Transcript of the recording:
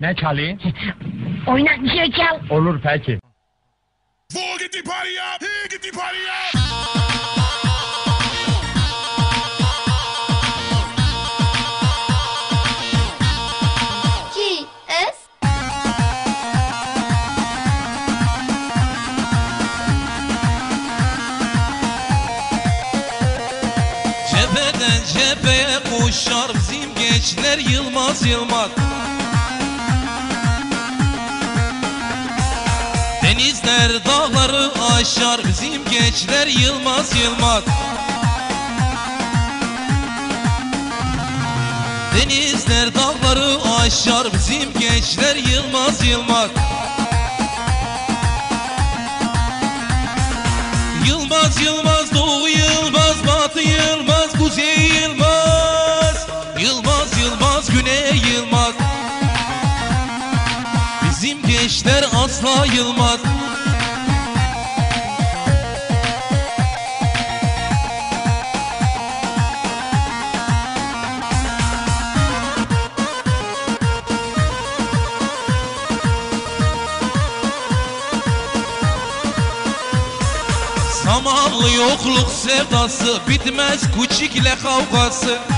Ne çalayım? Oynak bir şey çal. Olur peki. Four, get the party up. Here, get the party up. G S Cepheden cepheye koşar bizim gençler Yılmaz Yılmaz Denizler dağları aşar bizim gençler Yılmaz Yılmaz. Denizler dağları aşar bizim gençler Yılmaz Yılmaz. Yılmaz Yılmaz gençler asla yılmaz. Zamanlı yokluk sevdası Bitmez küçükle kavgası